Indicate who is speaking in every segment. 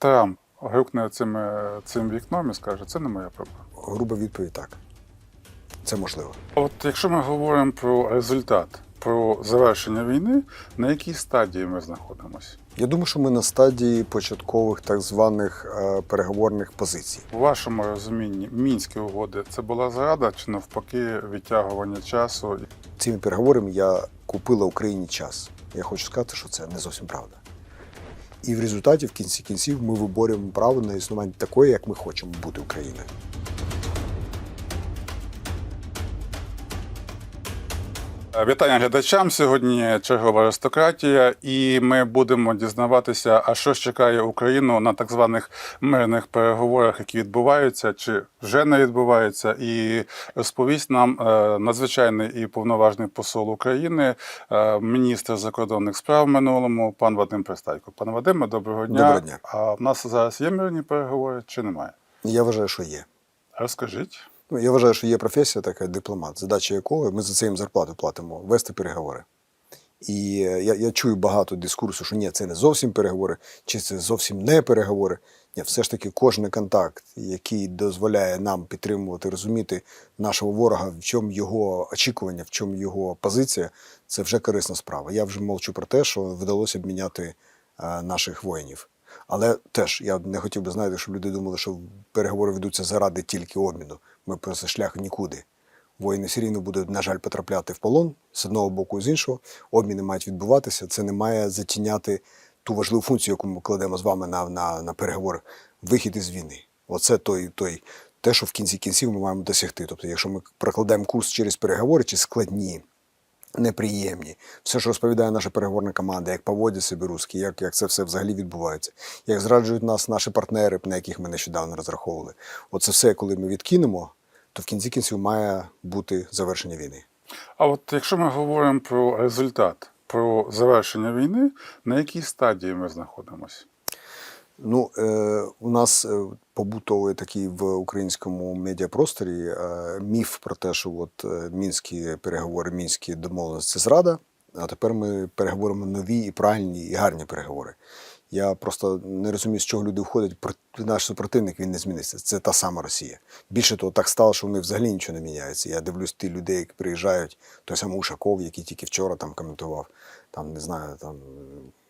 Speaker 1: Трамп грюкне цим, цим вікном і скаже, це не моя проблема.
Speaker 2: Груба відповідь так. Це можливо.
Speaker 1: От якщо ми говоримо про результат, про завершення війни, на якій стадії ми знаходимося?
Speaker 2: Я думаю, що ми на стадії початкових так званих е, переговорних позицій.
Speaker 1: У вашому розумінні мінські угоди це була зрада чи навпаки відтягування часу?
Speaker 2: Цими переговорами я купила Україні час. Я хочу сказати, що це не зовсім правда. І в результаті, в кінці кінців, ми виборюємо право на існування такої, як ми хочемо бути Україною.
Speaker 1: Вітання глядачам. Сьогодні чергова аристократія, і ми будемо дізнаватися, а що ж чекає Україну на так званих мирних переговорах, які відбуваються чи вже не відбуваються. І розповість нам е, надзвичайний і повноважний посол України, е, міністр закордонних справ в минулому, пан Вадим Пристайко. Пане Вадиме, доброго дня.
Speaker 2: Доброго дня.
Speaker 1: А в нас зараз є мирні переговори чи немає?
Speaker 2: Я вважаю, що є.
Speaker 1: Розкажіть.
Speaker 2: Ну, я вважаю, що є професія така дипломат, задача якої ми за це їм зарплату платимо, вести переговори. І е, я, я чую багато дискурсу, що ні, це не зовсім переговори, чи це зовсім не переговори. Ні, все ж таки, кожен контакт, який дозволяє нам підтримувати, розуміти нашого ворога, в чому його очікування, в чому його позиція, це вже корисна справа. Я вже мовчу про те, що вдалося обміняти е, наших воїнів. Але теж я не хотів би знаєте, щоб люди думали, що переговори ведуться заради тільки обміну. Ми просто шлях нікуди. Воїни все рівно будуть, на жаль, потрапляти в полон з одного боку з іншого. Обміни мають відбуватися. Це не має затіняти ту важливу функцію, яку ми кладемо з вами на, на, на переговори. Вихід із війни. Оце той, той, те, що в кінці кінців ми маємо досягти. Тобто, якщо ми прокладаємо курс через переговори, чи складні, неприємні. Все, що розповідає наша переговорна команда, як поводять себе русські, як, як це все взагалі відбувається, як зраджують нас наші партнери, на яких ми нещодавно розраховували. Оце все, коли ми відкинемо, то в кінці кінців має бути завершення війни.
Speaker 1: А от якщо ми говоримо про результат, про завершення війни, на якій стадії ми знаходимося?
Speaker 2: Ну, е, у нас е, побутовий такий в українському медіапросторі е, міф про те, що от е, мінські переговори, мінські домовленості це зрада. А тепер ми переговоримо нові і правильні і гарні переговори. Я просто не розумію, з чого люди входять. Наш супротивник він не зміниться. Це та сама Росія. Більше того, так стало, що вони взагалі нічого не міняються. Я дивлюсь ті людей, які приїжджають, той самий Ушаков, який тільки вчора там коментував. Там не знаю, там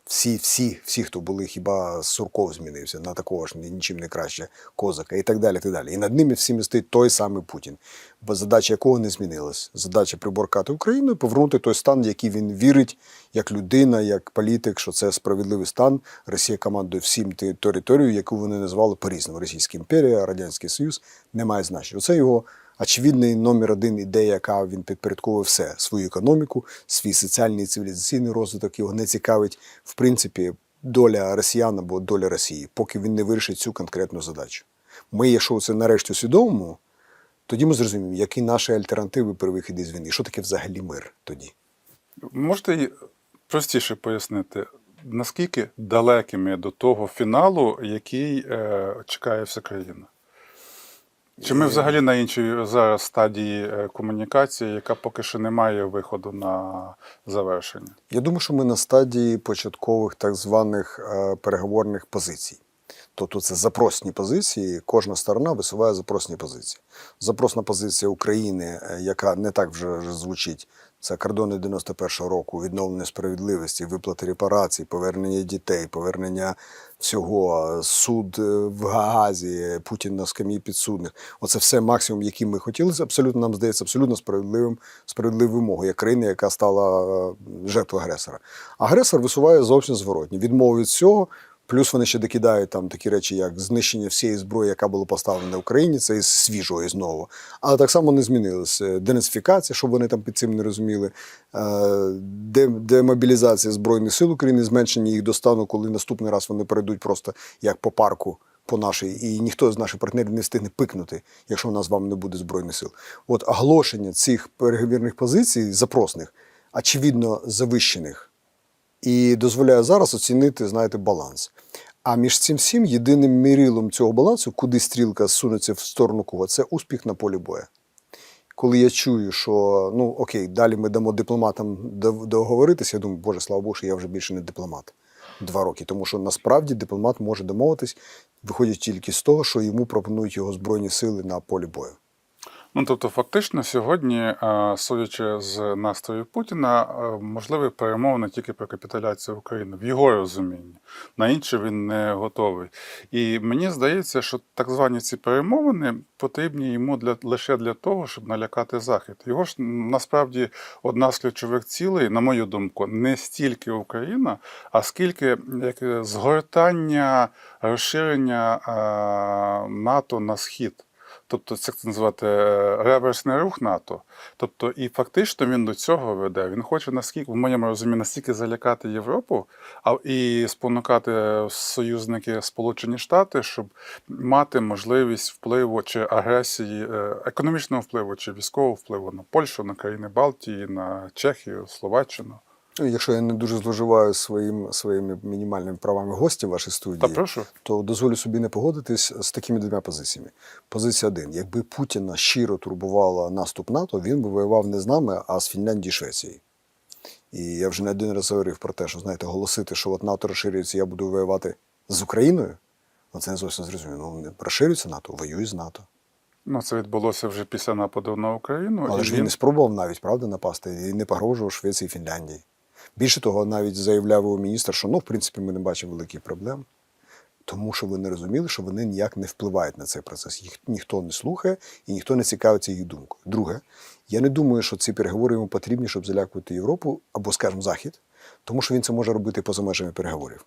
Speaker 2: всі, всі, всі, хто були, хіба Сурков змінився на такого ж нічим не краще козака і так далі. Так далі. і над ними всіми стоїть той самий Путін, бо задача якого не змінилась. Задача приборкати Україну і повернути той стан, який він вірить, як людина, як політик, що це справедливий стан. Росія командує всім територією, яку вони назвали по-різному. Російська імперія, Радянський Союз не має значення. Оце його очевидний номер один ідея, яка він підпорядковує все свою економіку, свій соціальний і цивілізаційний розвиток. Його не цікавить, в принципі, доля росіян або доля Росії, поки він не вирішить цю конкретну задачу. Ми, якщо це нарешті усвідомимо, тоді ми зрозуміємо, які наші альтернативи при виході з війни, що таке взагалі мир тоді.
Speaker 1: Можете простіше пояснити, наскільки далекими до того фіналу, який е, чекає вся країна? Чи ми взагалі на іншій зараз стадії е, комунікації, яка поки що не має виходу на завершення?
Speaker 2: Я думаю, що ми на стадії початкових так званих е, переговорних позицій. Тобто це запросні позиції, кожна сторона висуває запросні позиції. Запросна позиція України, е, яка не так вже звучить, це кордони 91-го року, відновлення справедливості, виплати репарацій, повернення дітей, повернення всього, суд е, в Гаазі, Путін на скам'ї підсудних. Оце все максимум, який ми хотіли. Абсолютно нам здається абсолютно справедливим справедливою вимогою, як країни, яка стала е, жертвою агресора. Агресор висуває зовсім зворотні. Відмову від цього. Плюс вони ще докидають там такі речі, як знищення всієї зброї, яка була поставлена в Україні, це із свіжого і знову. Але так само не змінилося. Денацифікація, щоб вони там під цим не розуміли, е, де- демобілізація Збройних сил України, зменшення їх до стану, коли наступний раз вони перейдуть просто як по парку по нашій, і ніхто з наших партнерів не встигне пикнути, якщо у нас з вами не буде збройних сил. От оголошення цих переговірних позицій, запросних, очевидно завищених і дозволяє зараз оцінити, знаєте, баланс. А між цим всім єдиним мірилом цього балансу, куди стрілка сунеться в сторону кого, це успіх на полі бою. Коли я чую, що ну окей, далі ми дамо дипломатам договоритися, я думаю, боже, слава Богу, що я вже більше не дипломат. два роки. Тому що насправді дипломат може домовитись, виходячи тільки з того, що йому пропонують його збройні сили на полі бою.
Speaker 1: Ну тобто, фактично, сьогодні, е, судячи з настроїв Путіна, е, можливі перемовини тільки про капітуляцію України в його розумінні. На інше він не готовий. І мені здається, що так звані ці перемовини потрібні йому для лише для того, щоб налякати Захід. Його ж насправді одна з ключових цілей, на мою думку, не стільки Україна, а скільки як згортання розширення е, НАТО на схід. Тобто це називати е, реверсний рух НАТО. Тобто, і фактично він до цього веде. Він хоче наскільки, в моєму розумінні, настільки залякати Європу, а і спонукати союзники Сполучені Штати, щоб мати можливість впливу чи агресії, е, економічного впливу чи військового впливу на Польщу, на країни Балтії, на Чехію, Словаччину.
Speaker 2: Ну, Якщо я не дуже зловживаю своїм, своїми мінімальними правами гостя в вашій
Speaker 1: Та
Speaker 2: студії,
Speaker 1: прошу.
Speaker 2: то дозволю собі не погодитись з такими двома позиціями. Позиція один: якби Путіна щиро турбувала наступ НАТО, він би воював не з нами, а з Фінляндією і Швецією. І я вже не один раз говорив про те, що знаєте, голосити, що от НАТО розширюється, я буду воювати з Україною. Ну, це не зовсім зрозуміло. Ну, розширюється НАТО, воюй з НАТО.
Speaker 1: Ну, це відбулося вже після нападу на Україну.
Speaker 2: Але
Speaker 1: і
Speaker 2: ж він не спробував навіть правда напасти і не погрожував Швеції і Фінляндії. Більше того, навіть заявляв його міністр, що ну, в принципі, ми не бачимо великих проблем, тому що вони розуміли, що вони ніяк не впливають на цей процес. Їх ніхто не слухає і ніхто не цікавиться їх думкою. Друге, я не думаю, що ці переговори йому потрібні, щоб залякувати Європу або, скажімо, Захід, тому що він це може робити поза межами переговорів.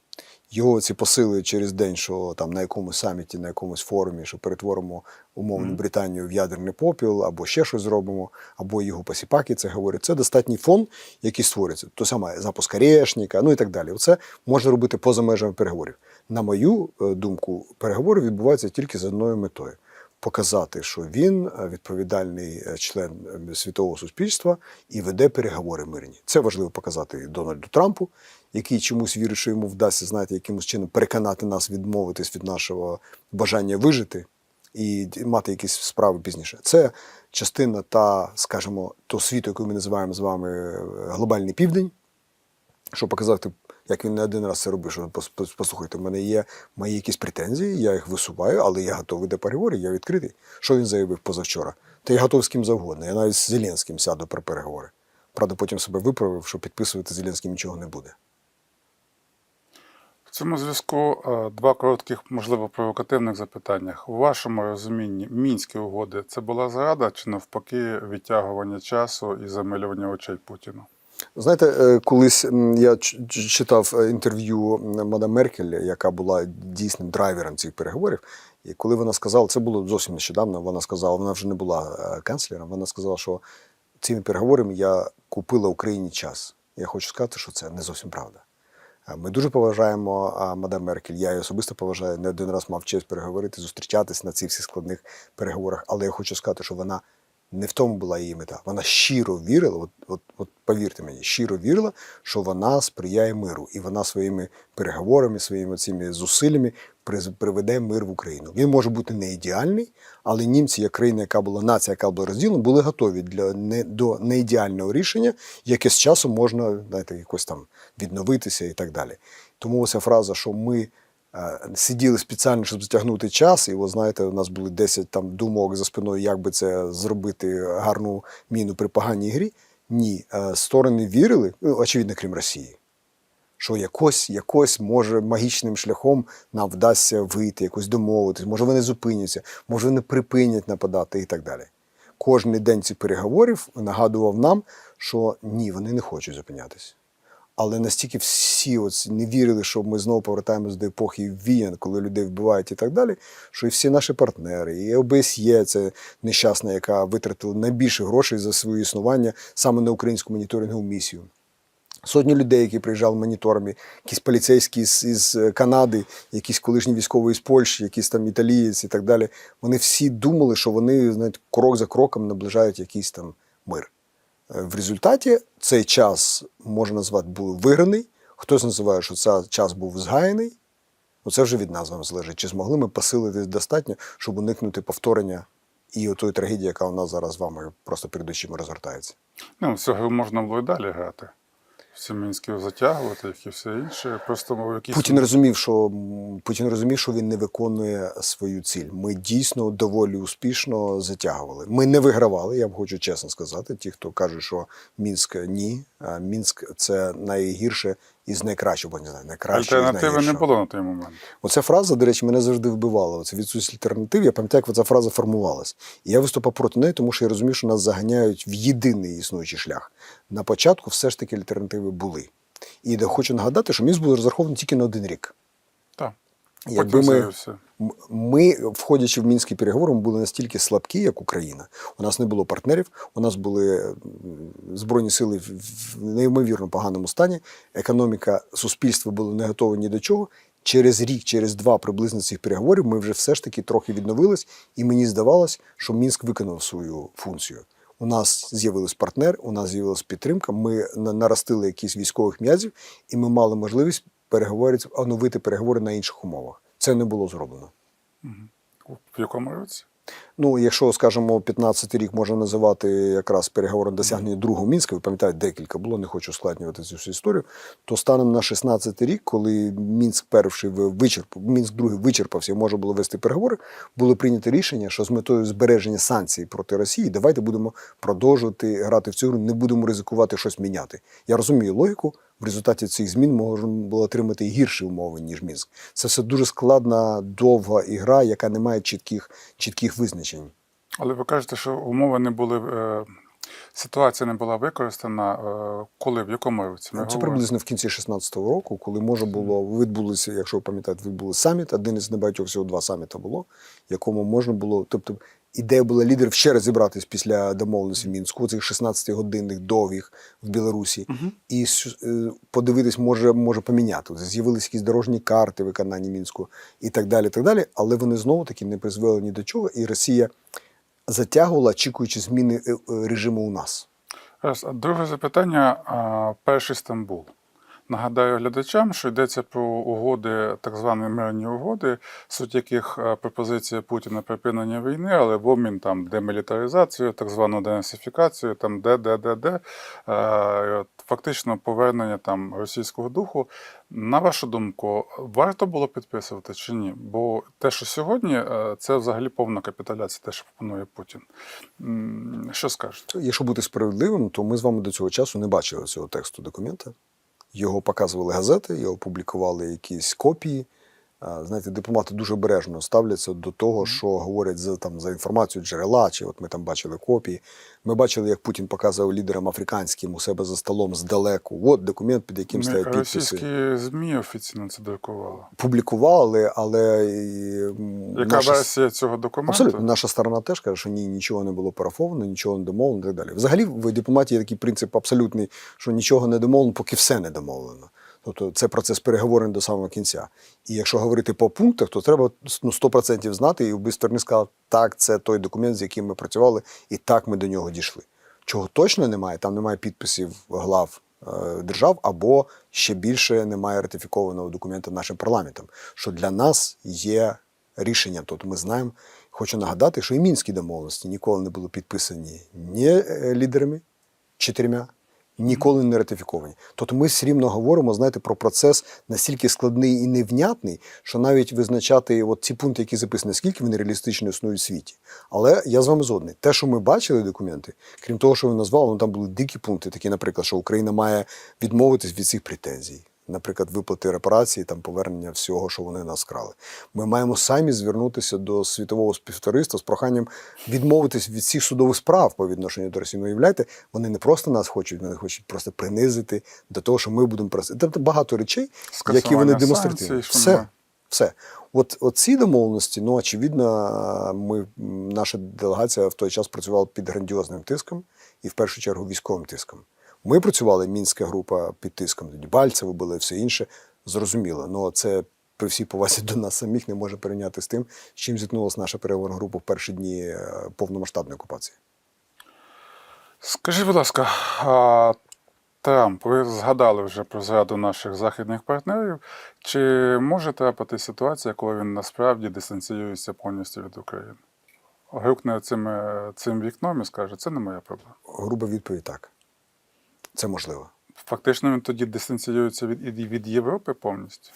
Speaker 2: Його ці посили через день, що там на якомусь саміті, на якомусь форумі, що перетворимо умовну Британію в ядерний попіл, або ще щось зробимо, або його посіпаки це говорять. Це достатній фон, який створюється. То саме запуск Орешника, ну і так далі. Це можна робити поза межами переговорів. На мою е, думку, переговори відбуваються тільки з одною метою. Показати, що він е, відповідальний е, член світового суспільства і веде переговори мирні. Це важливо показати Дональду Трампу, який чомусь вірить, що йому вдасться знаєте, якимось чином переконати нас відмовитись від нашого бажання вижити і мати якісь справи пізніше. Це частина та, скажімо, того світу, який ми називаємо з вами е, глобальний південь, щоб показати, як він не один раз це робив, що пос- пос- послухайте, в мене є мої якісь претензії, я їх висуваю, але я готовий до переговорів, я відкритий. Що він заявив позавчора? Та я готовий з ким завгодно. Я навіть з Зеленським сяду про переговори. Правда, потім себе виправив, що підписувати Зеленським нічого не буде.
Speaker 1: Цьому зв'язку е, два коротких, можливо, провокативних запитання. У вашому розумінні мінські угоди це була зрада чи навпаки відтягування часу і замилювання очей Путіну?
Speaker 2: Знаєте, е, колись я читав е, інтерв'ю мадам Меркель, яка була дійсним драйвером цих переговорів. І коли вона сказала, це було зовсім нещодавно, вона сказала, вона вже не була канцлером, вона сказала, що цими переговорами я купила Україні час. Я хочу сказати, що це не зовсім правда. Е, Ми дуже поважаємо а, мадам Меркель. Я її особисто поважаю. Не один раз мав честь переговорити, зустрічатись на цих всіх складних переговорах. Але я хочу сказати, що вона не в тому була її мета. Вона щиро вірила, от, от, от повірте мені, щиро вірила, що вона сприяє миру, і вона своїми переговорами, своїми цими зусиллями приведе мир в Україну. Він може бути не ідеальний, але німці, як країна, яка була нація, яка була розділена, були готові для не до неідеального рішення, яке з часом можна знаєте, якось там відновитися і так далі. Тому ця фраза, що ми. е, Сиділи спеціально, щоб затягнути час, і от знаєте, у нас були 10 там думок за спиною, як би це зробити гарну міну при поганій грі. Ні, е, сторони вірили, ну, очевидно, крім Росії, що якось, якось може магічним шляхом нам вдасться вийти, якось домовитись, може вони зупиняться, може вони припинять нападати і так далі. Кожний день цих переговорів нагадував нам, що ні, вони не хочуть зупинятися. Але настільки всі от не вірили, що ми знову повертаємось до епохи війн, коли людей вбивають і так далі. Що і всі наші партнери, і ОБСЄ, це нещасна, яка витратила найбільше грошей за своє існування саме на українську моніторингову місію. Сотні людей, які приїжджали моніторами, якісь поліцейські з, із е, Канади, якісь колишні військові з Польщі, якісь там італієць і так далі. Вони всі думали, що вони знаєте, крок за кроком наближають якийсь там мир. Е, В результаті цей час можна назвати був виграний. Хтось називає, що цей час був згаяний. Ну, це вже від нас вам залежить. Чи змогли ми посилити достатньо, щоб уникнути повторення і отої трагедії, яка у нас зараз з вами просто перед очима розгортається.
Speaker 1: Ну, гру можна було і далі грати. Всі мінське затягувати, як і все інше. Просто мов якісь
Speaker 2: Путін розумів, що Путін розумів, що він не виконує свою ціль. Ми дійсно доволі успішно затягували. Ми не вигравали, я б хочу чесно сказати. Ті, хто каже, що Мінськ ні. А Мінськ це найгірше із найкращого, не знаю, найкращого.
Speaker 1: альтернативи не було на той момент.
Speaker 2: Оця фраза, до речі, мене завжди вбивала. Оце відсутність альтернатив. Я пам'ятаю, як ця фраза формувалась. І я виступав проти неї, тому що я розумію, що нас заганяють в єдиний існуючий шлях. На початку все ж таки альтернативи були. І хочу нагадати, що міст був розрахований тільки на один рік.
Speaker 1: Так.
Speaker 2: Якби ми. Ми, входячи в мінські переговори, ми були настільки слабкі, як Україна. У нас не було партнерів, у нас були збройні сили в- неймовірно поганому стані. Економіка суспільства було не готове ні до чого. Через рік, через два приблизно цих переговорів ми вже все ж таки трохи відновились, і мені здавалось, що Мінськ виконав свою функцію. У нас з'явились партнер, у нас з'явилась підтримка. Ми на- наростили якісь військових м'язів, і ми мали можливість переговорити, оновити переговори на інших умовах. Це не було зроблено.
Speaker 1: В якому році?
Speaker 2: Ну, якщо, скажімо, 15 рік можна називати якраз переговором досягнення другого мінська, ви пам'ятаєте, декілька було, не хочу ускладнювати цю всю історію. То станом на 16 рік, коли Мінськ перший вичерпав, Мінськ другий вичерпався і можна було вести переговори, було прийнято рішення, що з метою збереження санкцій проти Росії, давайте будемо продовжувати грати в цю гру, не будемо ризикувати щось міняти. Я розумію логіку. В результаті цих змін можна було отримати гірші умови, ніж Мінськ. Це все дуже складна, довга ігра, яка не має чітких, чітких визначень.
Speaker 1: Але ви кажете, що умови не були. Е, ситуація не була використана. Е, коли, в якому році? Ми
Speaker 2: Це
Speaker 1: говоримо?
Speaker 2: приблизно в кінці 16-го року, коли може було відбулися, якщо ви пам'ятаєте, відбули саміт. Один із небагатьох всього два саміта було, якому можна було. Тобто ідея була лідерів ще раз зібратись після домовленості в мінську, цих 16-годинних довгих в Білорусі, і с- е, подивитись, може, може поміняти. З'явилися якісь дорожні карти виконання мінську і так далі. так далі. Але вони знову таки не призвели ні до чого, і Росія затягувала, очікуючи зміни е, е, режиму у нас.
Speaker 1: Раз. Друге запитання. Перший Стамбул. Нагадаю глядачам, що йдеться про угоди, так звані мирні угоди, суть яких е, пропозиція Путіна припинення війни, але в обмін там демілітаризацію, так звану денацифікацію, там де, де, де, де, е, фактично повернення там російського духу. На вашу думку, варто було підписувати чи ні? Бо те, що сьогодні, е, це взагалі повна капітуляція, те, що пропонує Путін. Що скажете?
Speaker 2: Якщо бути справедливим, то ми з вами до цього часу не бачили цього тексту документа. Його показували газети, його публікували якісь копії. Знаєте, дипломати дуже обережно ставляться до того, що говорять за там за інформацію джерела, чи от ми там бачили копії. Ми бачили, як Путін показував лідерам африканським у себе за столом здалеку. От документ, під яким стоять підписи.
Speaker 1: Російські ЗМІ офіційно це друкували.
Speaker 2: Публікували, але
Speaker 1: Яка
Speaker 2: наша-
Speaker 1: версія цього документу?
Speaker 2: Абсолютно, наша сторона теж каже, що ні, нічого не було парафовано, нічого не домовлено і так далі. Взагалі, в дипломатії є такий принцип абсолютний, що нічого не домовлено, поки все не домовлено. Тобто це процес переговорень до самого кінця. І якщо говорити по пунктах, то треба ну, 100% знати, і обидві сторони сказали, так, це той документ, з яким ми працювали, і так ми до нього дійшли. Чого точно немає, там немає підписів глав е, держав, або ще більше немає ратифікованого документа нашим парламентом, що для нас є рішенням. Тобто ми знаємо, хочу нагадати, що і мінські домовленості ніколи не були підписані ні е, лідерами чотирма, ніколи не ратифіковані. Тобто ми все рівно говоримо, знаєте, про процес настільки складний і невнятний, що навіть визначати от ці пункти, які записані, наскільки вони реалістично існують в світі. Але я з вами згодний. Те, що ми бачили документи, крім того, що ви назвали, ну там були дикі пункти, такі, наприклад, що Україна має відмовитись від цих претензій. Наприклад, виплати репарації, там повернення всього, що вони нас крали. Ми маємо самі звернутися до світового співтовариства з проханням відмовитись від всіх судових справ по відношенню до Росії. Ну, уявляєте, вони не просто нас хочуть, вони хочуть просто принизити до того, що ми будемо просити. Тобто багато речей, які вони
Speaker 1: Скасування
Speaker 2: демонстративні. Все. Все. От, от ці домовленості, ну очевидно, ми, наша делегація в той час працювала під грандіозним тиском і в першу чергу військовим тиском. Ми працювали, мінська група під тиском, тоді Бальцево було і все інше. Зрозуміло. Ну це при всій повазі до нас самих не може порівняти з тим, з чим зіткнулася наша переговорна група в перші дні е, повномасштабної окупації.
Speaker 1: Скажіть, будь ласка, а Трамп, ви згадали вже про зраду наших західних партнерів. Чи може трапити ситуація, коли він насправді дистанціюється повністю від України? Грюкне цим, е, цим вікном і скаже, це не моя проблема.
Speaker 2: Груба відповідь так. Це можливо.
Speaker 1: Фактично він тоді дистанціюється від, від, Європи повністю.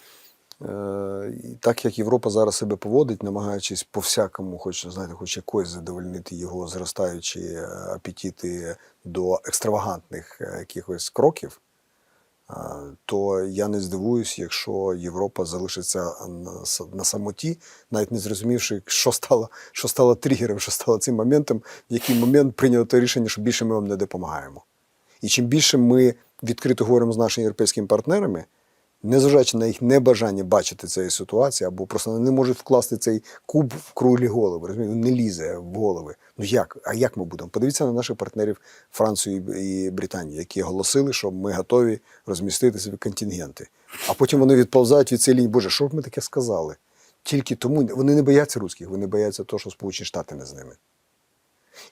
Speaker 2: Е, так як Європа зараз себе поводить, намагаючись по всякому, хоч знаєте, хоч якось задовольнити його зростаючі е, апетити до екстравагантних е, якихось кроків, е, то я не здивуюсь, якщо Європа залишиться на, самоті, навіть не зрозумівши, що стало, що стало тригером, що стало цим моментом, в який момент прийнято рішення, що більше ми вам не допомагаємо. І чим більше ми відкрито говоримо з нашими європейськими партнерами, незважаючи на їх небажання бачити цієї ситуації, або просто вони не можуть вкласти цей куб в круглі голови. Розумієте? Не лізе в голови. Ну як? А як ми будемо? Подивіться на наших партнерів Франції і Британії, які оголосили, що ми готові розмістити собі контингенти. А потім вони відповзають від цієї лінії. Боже, що б ми таке сказали? Тільки тому вони не бояться русських, вони бояться того, що Сполучені Штати не з ними.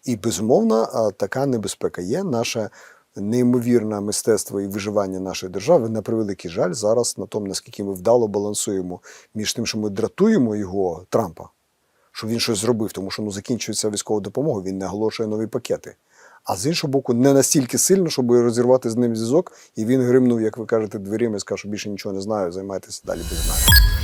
Speaker 2: І безумовно, така небезпека є. Наше неймовірне мистецтво і виживання нашої держави, на превеликий жаль, зараз на тому, наскільки ми вдало балансуємо між тим, що ми дратуємо його Трампа, що він щось зробив, тому що ну, закінчується військова допомога, він не оголошує нові пакети. А з іншого боку, не настільки сильно, щоб розірвати з ним зв'язок, і він гримнув, як ви кажете, дверима і сказав, що більше нічого не знаю, займайтеся далі без мене.